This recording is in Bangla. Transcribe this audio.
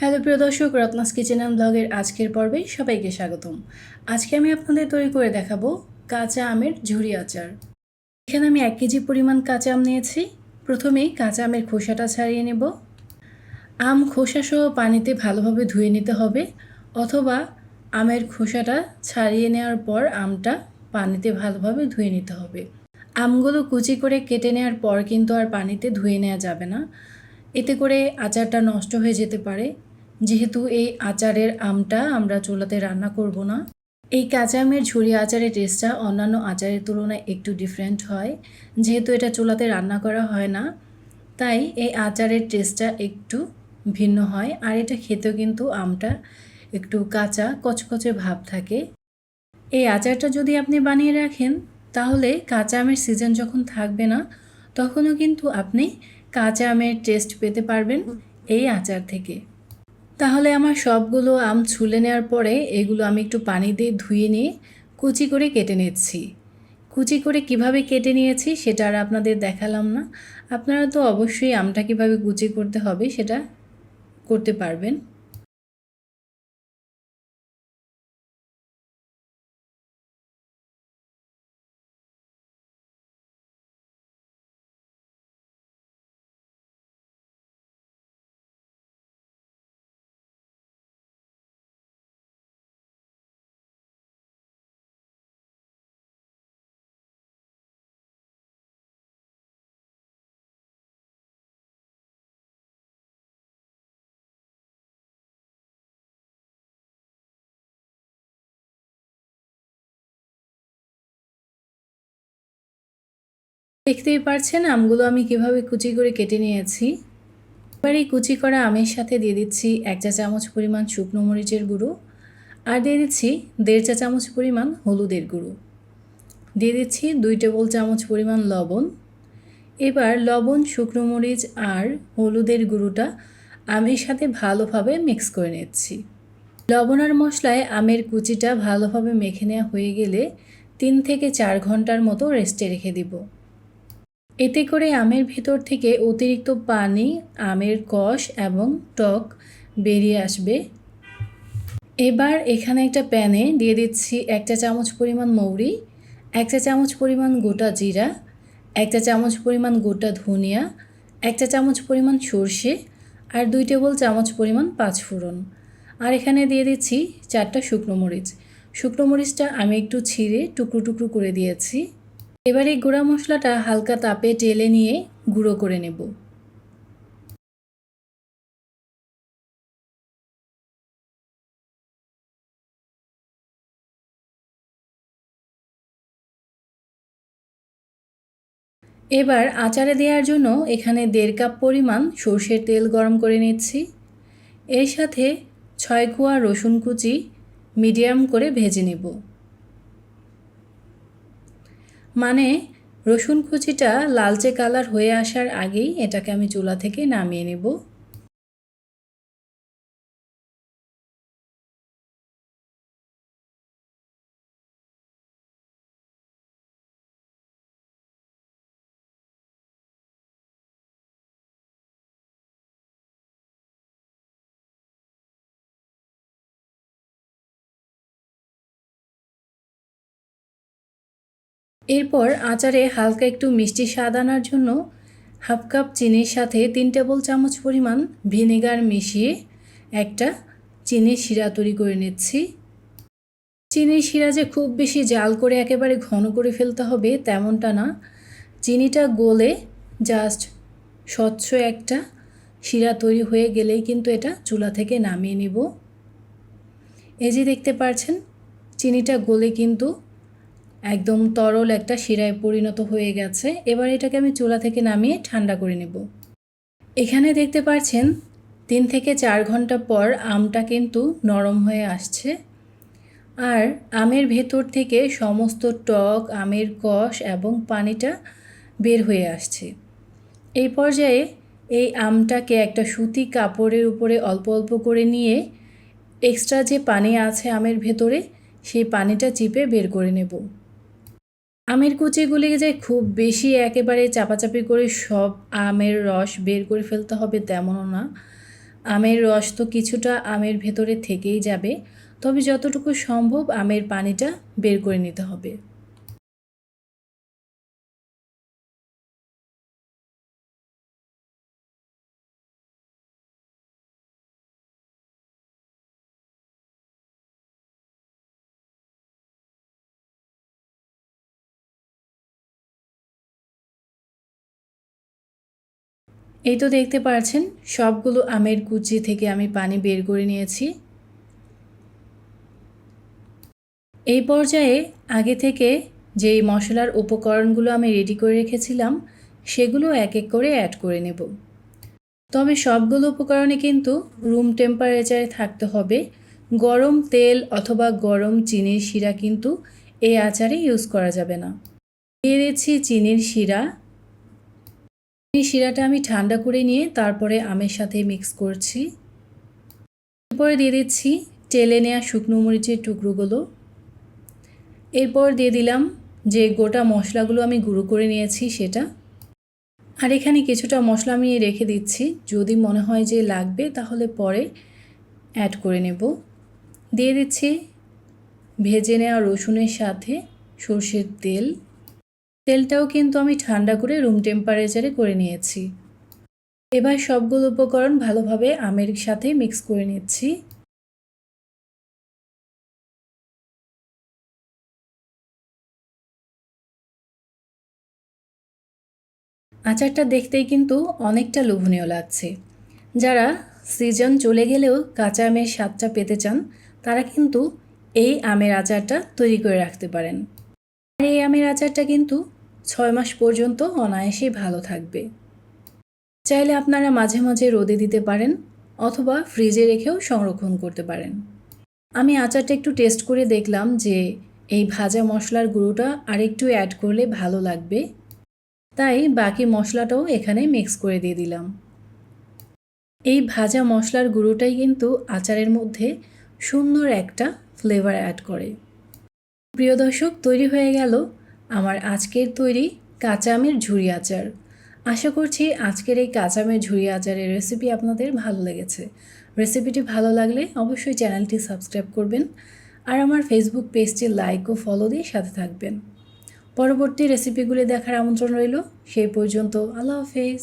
হ্যালো, প্রিয় দর্শক, রত্নাস কিচেন অ্যান্ড ব্লগের আজকের পর্বে সবাইকে স্বাগতম। আজকে আমি আপনাদের তৈরি করে দেখাবো কাঁচা আমের ঝুরি আচার। এখানে আমি এক কেজি পরিমাণ কাঁচা আম নিয়েছি। প্রথমেই কাঁচা আমের খোসাটা ছাড়িয়ে নেব। আম খোসা সহ পানিতে ভালোভাবে ধুয়ে নিতে হবে, অথবা আমের খোসাটা ছাড়িয়ে নেওয়ার পর আমটা পানিতে ভালোভাবে ধুয়ে নিতে হবে। আমগুলো কুচি করে কেটে নেওয়ার পর কিন্তু আর পানিতে ধুয়ে নেওয়া যাবে না। এতে করে আচারটা নষ্ট হয়ে যেতে পারে। যেহেতু এই আচারের আমটা আমরা চুলাতে রান্না করব না, এই কাঁচা আমের ঝুরি আচারের টেস্টটা অন্যান্য আচারের তুলনায় একটু ডিফারেন্ট হয়। যেহেতু এটা চুলাতে রান্না করা হয় না, তাই এই আচারের টেস্টটা একটু ভিন্ন হয় আর এটা খেতেও কিন্তু আমটা একটু কাঁচা, কচকচে ভাব থাকে। এই আচারটা যদি আপনি বানিয়ে রাখেন, তাহলে কাঁচা আমের সিজন যখন থাকবে না, তখনও কিন্তু আপনি কাঁচা আমের টেস্ট পেতে পারবেন এই আচার থেকে। তাহলে আমার সবগুলো আম ছুলে নেওয়ার পরে এগুলো আমি একটু পানি দিয়ে ধুয়ে নিয়ে কুচি করে কেটে নিচ্ছি। কুচি করে কীভাবে কেটে নিয়েছি সেটা আর আপনাদের দেখালাম না। আপনারা তো অবশ্যই আমটা কীভাবে কুচি করতে হবে সেটা করতে পারবেন। দেখতেই পারছেন, আমগুলো আমি কীভাবে কুচি করে কেটে নিয়েছি। এবার এই কুচি করা আমের সাথে দিয়ে দিচ্ছি এক চা চামচ পরিমাণ শুকনো মরিচের গুঁড়ো আর দিয়ে দিচ্ছি দেড় চা চামচ পরিমাণ হলুদের গুঁড়ো। দিয়ে দিচ্ছি দুই টেবিল চামচ পরিমাণ লবণ। এবার লবণ, শুকনো মরিচ আর হলুদের গুঁড়োটা আমের সাথে ভালোভাবে মিক্স করে নিচ্ছি। লবণ আর মশলায় আমের কুচিটা ভালোভাবে মেখে নেওয়া হয়ে গেলে তিন থেকে চার ঘণ্টার মতো রেস্টে রেখে দিব। এতে করে আমের ভেতর থেকে অতিরিক্ত পানি, আমের কষ এবং টক বেরিয়ে আসবে। এবার এখানে একটা প্যানে দিয়ে দিচ্ছি একটা চামচ পরিমাণ মৌরি, একটা চামচ পরিমাণ গোটা জিরা, একটা চামচ পরিমাণ গোটা ধনিয়া, একটা চামচ পরিমাণ সর্ষে আর দুই টেবিল চামচ পরিমাণ পাঁচফোড়ন আর এখানে দিয়ে দিচ্ছি চারটা শুকনো মরিচ। শুকনো মরিচটা আমি একটু ছিঁড়ে টুকরো টুকরো করে দিয়েছি। এবার এই গুঁড়া মশলাটা হালকা তাপে টেলে নিয়ে গুঁড়ো করে নেব। এবার আচারে দেওয়ার জন্য এখানে দেড় কাপ পরিমাণ সর্ষের তেল গরম করে নিচ্ছি। এর সাথে ছয় কুয়া রসুন কুচি মিডিয়াম করে ভেজে নেব। মানে রসুন কুচিটা লালচে কালার হয়ে আসার আগেই এটাকে আমি চুলা থেকে নামিয়ে নেব। এরপর আচারে হালকা একটু মিষ্টি স্বাদ আনার জন্য হাফ কাপ চিনির সাথে তিন টেবিল চামচ পরিমাণ ভিনেগার মিশিয়ে একটা চিনির শিরা তৈরি করে নিচ্ছি। চিনির শিরা যে খুব বেশি জাল করে একেবারে ঘন করে ফেলতে হবে তেমনটা না। চিনিটা গলে জাস্ট স্বচ্ছ একটা শিরা তৈরি হয়ে গেলেই কিন্তু এটা চুলা থেকে নামিয়ে নিব। এই যে দেখতে পাচ্ছেন চিনিটা গলে কিন্তু একদম তরল একটা শিরায় পরিণত হয়ে গেছে। এবার এটাকে আমি চুলা থেকে নামিয়ে ঠান্ডা করে নেব। এখানে দেখতে পাচ্ছেন তিন থেকে চার ঘণ্টা পর আমটা কিন্তু নরম হয়ে আসছে। আর আমের ভেতর থেকে সমস্ত টক, আমের কষ এবং পানিটা বের হয়ে আসছে। এই পর্যায়ে এই আমটাকে একটা সুতি কাপড়ের উপরে অল্প অল্প করে নিয়ে এক্সট্রা যে পানি আছে আমের ভেতরে, সেই পানিটা চিপে বের করে নেব। আমের কুচি কুচিগুলি যে খুব বেশি একেবারে চাপাচাপি করে সব আমের রস বের করে ফেলতে হবে তেমনও না। আমের রস তো কিছুটা আমের ভেতরে থেকেই যাবে, তবে যতটুকু সম্ভব আমের পানিটা বের করে নিতে হবে। এই তো দেখতে পাচ্ছেন সবগুলো আমের কুচি থেকে আমি পানি বের করে নিয়েছি। এই পর্যায়ে আগে থেকে যেই মশলার উপকরণগুলো আমি রেডি করে রেখেছিলাম, সেগুলো এক এক করে অ্যাড করে নেব। তবে সবগুলো উপকরণে কিন্তু রুম টেম্পারেচারে থাকতে হবে। গরম তেল অথবা গরম চিনির শিরা কিন্তু এই আচারে ইউজ করা যাবে না। দিয়ে দিচ্ছি চিনির শিরা। এই শিরাটা আমি ঠান্ডা করে নিয়ে তারপরে আমের সাথে মিক্স করছি। এরপরে দিয়ে দিচ্ছি টেলে নেওয়া শুকনো মরিচের টুকরোগুলো। এরপর দিয়ে দিলাম যে গোটা মশলাগুলো আমি গুঁড়ো করে নিয়েছি সেটা। আর এখানে কিছুটা মশলা আমি রেখে দিচ্ছি। যদি মনে হয় যে লাগবে তাহলে পরে অ্যাড করে নেব। দিয়ে দিচ্ছি ভেজে নেওয়া রসুনের সাথে সর্ষের তেল। তেলটাও কিন্তু আমি ঠান্ডা করে রুম টেম্পারেচারে করে নিয়েছি। এবার সবগুলো উপকরণ ভালোভাবে আমের সাথে মিক্স করে নিচ্ছি। আচারটা দেখতেই কিন্তু অনেকটা লোভনীয় লাগছে। যারা সিজন চলে গেলেও কাঁচা আমের স্বাদটা পেতে চান, তারা কিন্তু এই আমের আচারটা তৈরি করে রাখতে পারেন। আর এই আমের আচারটা কিন্তু ছয় মাস পর্যন্ত অনায়াসেই ভালো থাকবে। চাইলে আপনারা মাঝে মাঝে রোদে দিতে পারেন অথবা ফ্রিজে রেখেও সংরক্ষণ করতে পারেন। আমি আচারটা একটু টেস্ট করে দেখলাম যে এই ভাজা মশলার গুঁড়োটা আরেকটু অ্যাড করলে ভালো লাগবে। তাই বাকি মশলাটাও এখানে মিক্স করে দিয়ে দিলাম। এই ভাজা মশলার গুঁড়োটাই কিন্তু আচারের মধ্যে সুন্দর একটা ফ্লেভার অ্যাড করে। প্রিয় দর্শক, তৈরি হয়ে গেল আমার আজকের তৈরি কাঁচা আমের ঝুড়ি আচার। আশা করছি আজকের এই কাঁচা আমের ঝুড়ি আচারের রেসিপি আপনাদের ভালো লেগেছে। রেসিপিটি ভালো লাগলে অবশ্যই চ্যানেলটি সাবস্ক্রাইব করবেন আর আমার ফেসবুক পেজটি লাইক ও ফলো দিয়ে সাথে থাকবেন। পরবর্তী রেসিপিগুলি দেখার আমন্ত্রণ রইল, সেই পর্যন্ত আল্লাহ হাফেজ।